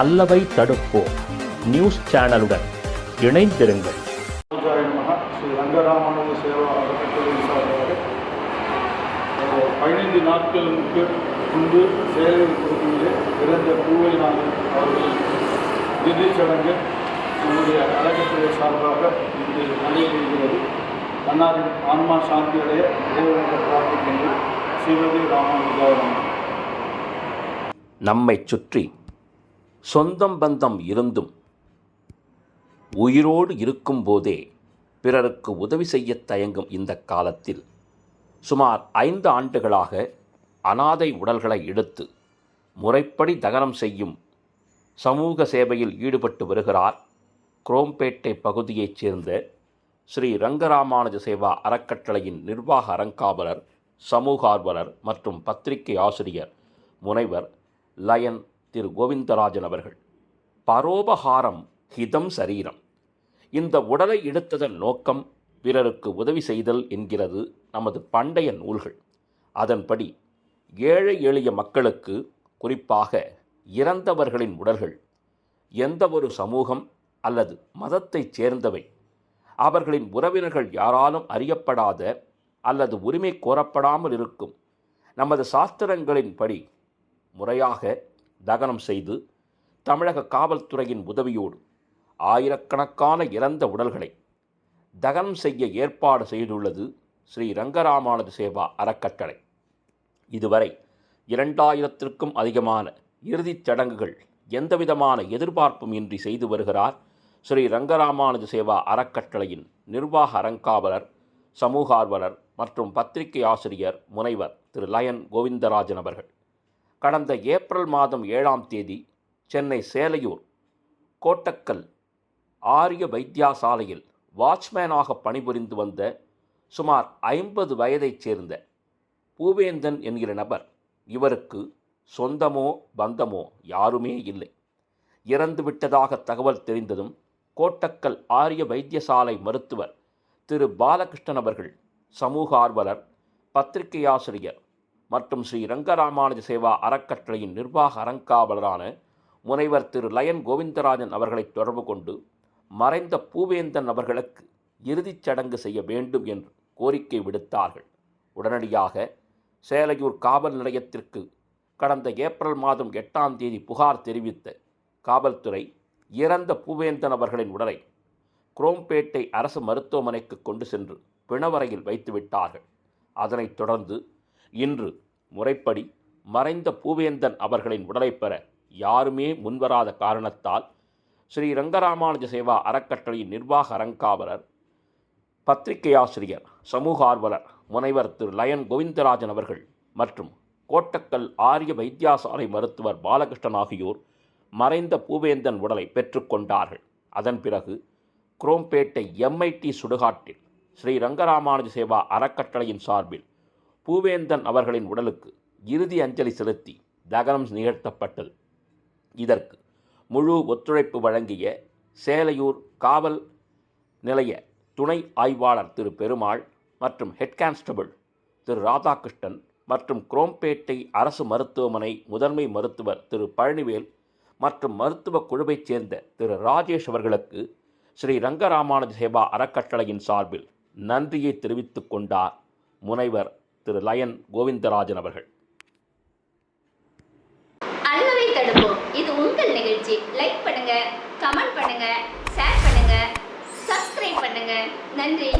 அல்லவை தடுப்போம். News சேனலுடன் இணைந்திருங்கள். சேவா பதினைந்து நாட்களுக்கு முன்பு சேலை பகுதியிலே இறந்த பூவைநாதன் அவர்கள் இறுதிச் சடங்கு நம்முடைய அறக்கட்டளை சார்பாக இன்று நடைபெறுகிறது. அன்னாரின் ஆன்மா சாந்தி அடைய இறைவனை பிரார்த்திக்கின்ற ஸ்ரீமதி ராமானுஜாய நமக நம்மைச் சுற்றி சொந்தம் பந்தம் இருந்தும் உயிரோடு இருக்கும்போதே பிறருக்கு உதவி செய்யத் தயங்கும் இந்த காலத்தில் சுமார் ஐந்து ஆண்டுகளாக அனாதை உடல்களை எடுத்து முறைப்படி தகனம் செய்யும் சமூக சேவையில் ஈடுபட்டு வருகிறார். குரோம்பேட்டை பகுதியைச் சேர்ந்த ஸ்ரீ ரங்கராமானுஜ சேவா அறக்கட்டளையின் நிர்வாக அறங்காவலர் சமூக ஆர்வலர் மற்றும் பத்திரிகை ஆசிரியர் முனைவர் லயன் திரு கோவிந்தராஜன் அவர்கள். பரோபகாரம் ஹிதம் சரீரம். இந்த உடலை எடுத்ததன் நோக்கம் பிறருக்கு உதவி செய்தல் என்கிறது நமது பண்டைய நூல்கள். அதன்படி ஏழை எளிய மக்களுக்கு குறிப்பாக இறந்தவர்களின் உடல்கள் எந்த ஒரு சமூகம் அல்லது மதத்தைச் சேர்ந்தவை அவர்களின் உறவினர்கள் யாராலும் அறியப்படாத அல்லது உரிமை கோரப்படாமல் இருக்கும் நமது சாஸ்திரங்களின்படி முறையாக தகனம் செய்து தமிழக காவல்துறையின் உதவியோடு ஆயிரக்கணக்கான இறந்த உடல்களை தகனம் செய்ய ஏற்பாடு செய்துள்ளது ஸ்ரீ ரங்கராமானது சேவா அறக்கட்டளை. இதுவரை இரண்டாயிரத்திற்கும் அதிகமான இறுதிச் சடங்குகள் எந்தவிதமான எதிர்பார்ப்பும் இன்றி செய்து வருகிறார் ஸ்ரீ ரங்கராமானுஜ சேவா அறக்கட்டளையின் நிர்வாக அறங்காவலர் சமூக ஆர்வலர் மற்றும் பத்திரிகை ஆசிரியர் முனைவர் திரு லயன் கோவிந்தராஜன் அவர்கள். கடந்த ஏப்ரல் மாதம் ஏழாம் தேதி சென்னை சேலையூர் கோட்டக்கல் ஆரிய வைத்தியாசாலையில் வாட்ச்மேனாக பணிபுரிந்து வந்த சுமார் ஐம்பது வயதைச் சேர்ந்த பூவேந்தன் என்கிற நபர் இவருக்கு சொந்தமோ பந்தமோ யாருமே இல்லை. இறந்து விட்டதாக தகவல் தெரிந்ததும் கோட்டக்கல் ஆரிய வைத்தியசாலை மருத்துவர் திரு. பாலகிருஷ்ணன் அவர்கள் சமூக ஆர்வலர் பத்திரிகை ஆசிரியர் மற்றும் ஸ்ரீ ரங்கராமானுஜ சேவா அறக்கட்டளையின் நிர்வாக அறங்காவலரான முனைவர் திரு லயன் கோவிந்தராஜன் அவர்களை தொடர்பு கொண்டு மறைந்த பூவேந்தன் அவர்களுக்கு இறுதிச் சடங்கு செய்ய வேண்டும் என்று கோரிக்கை விடுத்தார்கள். உடனடியாக சேலையூர் காவல் நிலையத்திற்கு கடந்த ஏப்ரல் மாதம் எட்டாம் தேதி புகார் தெரிவித்த காவல்துறை இறந்த பூவேந்தன் அவர்களின் உடலை குரோம்பேட்டை அரசு மருத்துவமனைக்கு கொண்டு சென்று பிணவரையில் வைத்துவிட்டார்கள். அதனைத் தொடர்ந்து இன்று முறைப்படி மறைந்த பூவேந்தன் அவர்களின் உடலை பெற யாருமே முன்வராத காரணத்தால் ஸ்ரீ ரங்கராமானுஜ சேவா அறக்கட்டளையின் நிர்வாக அறங்காவலர் பத்திரிகையாசிரியர் சமூக ஆர்வலர் முனைவர் திரு லயன் கோவிந்தராஜன் அவர்கள் மற்றும் கோட்டக்கல் ஆரிய வைத்தியாசாலை மருத்துவர் பாலகிருஷ்ணன் ஆகியோர் மறைந்த பூவேந்தன் உடலை பெற்றுக்கொண்டார்கள் அதன் பிறகு குரோம்பேட்டை எம்ஐடி சுடுகாட்டில் ஸ்ரீ ரங்கராமானுஜ சேவா அறக்கட்டளையின் சார்பில் பூவேந்தன் அவர்களின் உடலுக்கு இறுதி அஞ்சலி செலுத்தி தகனம் நிகழ்த்தப்பட்டது. இதற்கு முழு ஒத்துழைப்பு வழங்கிய சேலையூர் காவல் நிலைய துணை ஆய்வாளர் திரு பெருமாள் மற்றும் ஹெட் கான்ஸ்டபிள் திரு ராதாகிருஷ்ணன் மற்றும் குரோம்பேட்டை அரசு மருத்துவமனை முதன்மை மருத்துவர் திரு பழனிவேல் மற்றும் மருத்துவ குழுவைச் சேர்ந்த திரு ராஜேஷ் அவர்களுக்கு ஸ்ரீ ரங்கராமானுஜ சேவா அறக்கட்டளையின் சார்பில் நன்றியை தெரிவித்துக் கொண்டார் முனைவர் திரு லயன் கோவிந்தராஜன் அவர்கள். அல்லவை தடுப்போம். இது உங்கள் நிகழ்ச்சி. லைக் பண்ணுங்க கமெண்ட் பண்ணுங்க ஷேர் பண்ணுங்க சப்ஸ்கிரைப் பண்ணுங்க. நன்றி.